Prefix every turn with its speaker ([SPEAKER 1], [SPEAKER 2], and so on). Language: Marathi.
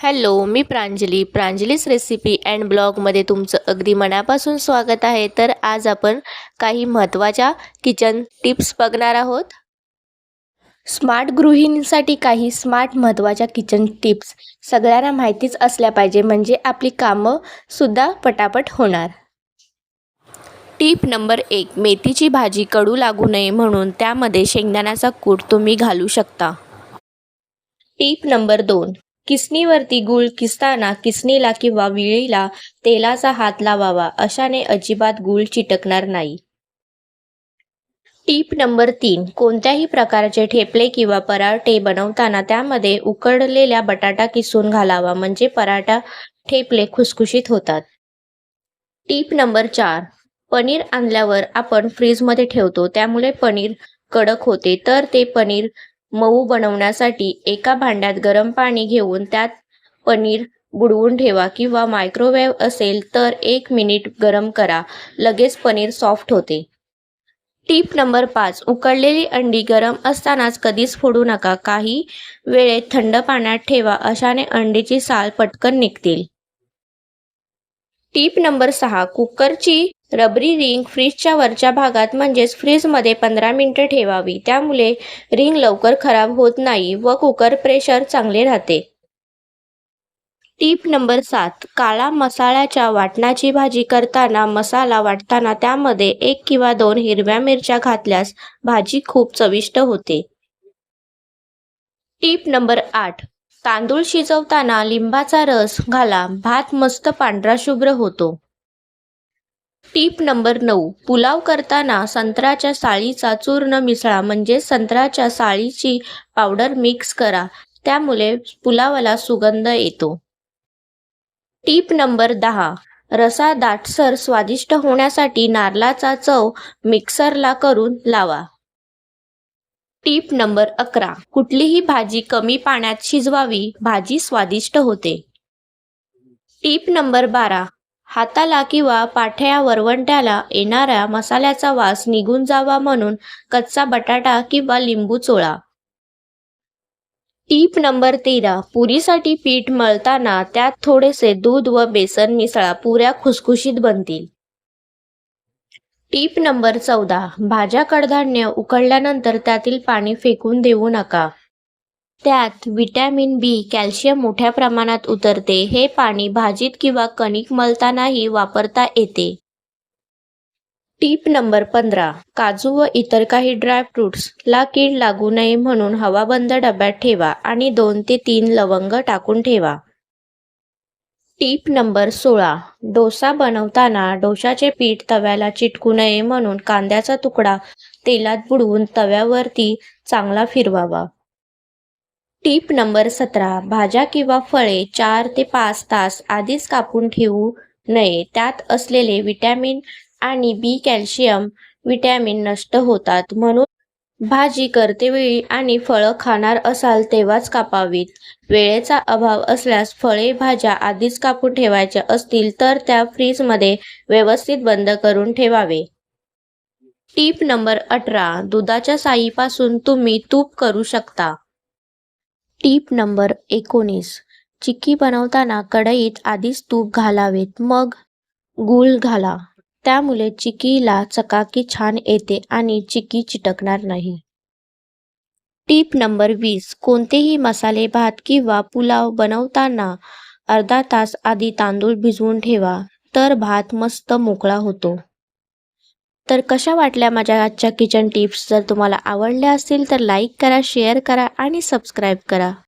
[SPEAKER 1] हॅलो मी प्रांजली. प्रांजलीस रेसिपी अँड ब्लॉगमध्ये तुमचं अगदी मनापासून स्वागत आहे. तर आज आपण काही महत्त्वाच्या किचन टिप्स बघणार आहोत. स्मार्ट गृहिणींसाठी काही स्मार्ट महत्त्वाच्या किचन टिप्स सगळ्यांना माहितीच असल्या पाहिजे म्हणजे आपली कामंसुद्धा पटापट होणार. टीप नंबर एक मेथीची भाजी कडू लागू नये म्हणून त्यामध्ये शेंगदाण्याचा कूट तुम्ही घालू शकता. टीप नंबर दोन किसनीवरती गूळ किसताना किसनीला किंवा विळीला तेलाचा हात लावावा अशाने अजिबात गूळ चिटकणार नाही. टीप नंबर तीन. कोणत्याही प्रकारचे ठेपले किंवा पराठे बनवताना त्यामध्ये उकडलेल्या बटाटा किसून घालावा म्हणजे पराठा ठेपले खुसखुशीत होतात. टीप नंबर चार. पनीर आणल्यावर आपण फ्रीजमध्ये ठेवतो त्यामुळे पनीर कडक होते तर ते पनीर मऊ बनवण्यासाठी एका भांड्यात गरम पाणी घेऊन त्यात पनीर बुडवून ठेवा किंवा मायक्रोवेव्ह असेल तर एक मिनिट गरम करा. लगेच पनीर सॉफ्ट होते. टीप नंबर पाच. उकडलेली अंडी गरम असतानाच कधीच फोडू नका. काही वेळेत थंड पाण्यात ठेवा. अशाने अंडीची साल पटकन निघतील. टीप नंबर सहा. कुकरची रबरी रिंग फ्रीजच्या वरच्या भागात म्हणजेच फ्रीजमध्ये पंधरा मिनिटं ठेवावी. त्यामुळे रिंग लवकर खराब होत नाही व कुकर प्रेशर चांगले राहते. टीप नंबर सात. काळा मसाल्याच्या वाटणाची भाजी करताना मसाला वाटताना त्यामध्ये एक किंवा दोन हिरव्या मिरच्या घातल्यास भाजी खूप चविष्ट होते. टीप नंबर आठ. तांदूळ शिजवताना लिंबाचा रस घाला. भात मस्त पांढरा शुभ्र होतो. टीप नंबर नऊ. पुलाव करताना संत्र्याच्या साळीचा चूर्ण मिसळा म्हणजे संत्र्याच्या साळीची पावडर मिक्स करा. त्यामुळे पुलावाला सुगंध येतो. टीप नंबर दहा. रसा दाटसर स्वादिष्ट होण्यासाठी नारळाचा चव मिक्सरला करून लावा. टीप नंबर अकरा. कुठलीही भाजी कमी पाण्यात शिजवावी भाजी स्वादिष्ट होते. टीप नंबर बारा. हाताला किंवा पाठ्या वरवंट्याला येणाऱ्या मसाल्याचा वास निघून जावा म्हणून कच्चा बटाटा किंवा लिंबू चोळा. टीप नंबर तेरा. पुरीसाठी पीठ मळताना त्यात थोडेसे दूध व बेसन मिसळा. पुऱ्या खुसखुशीत बनतील. टीप नंबर चौदा. भाज्या कडधान्य उकळल्यानंतर त्यातील पाणी फेकून देऊ नका. त्यात विटॅमिन बी कॅल्शियम मोठ्या प्रमाणात उतरते. हे पाणी भाजीत किंवा कणिक मलतानाही वापरता येते. टीप नंबर पंधरा. काजू व इतर काही ड्रायफ्रूट्सला कीड लागू नये म्हणून हवाबंद डब्यात ठेवा आणि दोन ते तीन लवंग टाकून ठेवा. टीप नंबर सोळा. डोसा बनवताना डोशाचे पीठ तव्याला चिटकू नये म्हणून कांद्याचा तुकडा तेलात बुडवून तव्यावरती चांगला फिरवावा. टीप नंबर सतरा भाज्या किंवा फळे चार ते पाच तास आधीच कापून ठेवू नये. त्यात असलेले विटॅमिन आणि बी कॅल्शियम विटॅमिन नष्ट होतात. म्हणून भाजी करतेवेळी आणि फळं खाणार असाल तेव्हाच कापावीत. वेळेचा अभाव असल्यास फळे भाज्या आधीच कापून ठेवायच्या असतील तर त्या फ्रीजमध्ये व्यवस्थित बंद करून ठेवावे. टीप नंबर अठरा दुधाच्या साईपासून तुम्ही तूप करू शकता. टीप नंबर एकोणीस. चिक्की बनवताना कढईत आधीच तूप घालावेत मग गूळ घाला. त्यामुळे चिकीला चकाकी छान येते आणि चिकी चिटकणार नाही. टीप नंबर वीस. कोणतेही मसाले भात किंवा पुलाव बनवताना अर्धा तास आधी तांदूळ भिजवून ठेवा तर भात मस्त मोकळा होतो. तर कशा वाटल्या माझ्या आजच्या किचन टिप्स? जर तुम्हाला आवडल्या असतील तर लाईक करा शेअर करा आणि सबस्क्राईब करा.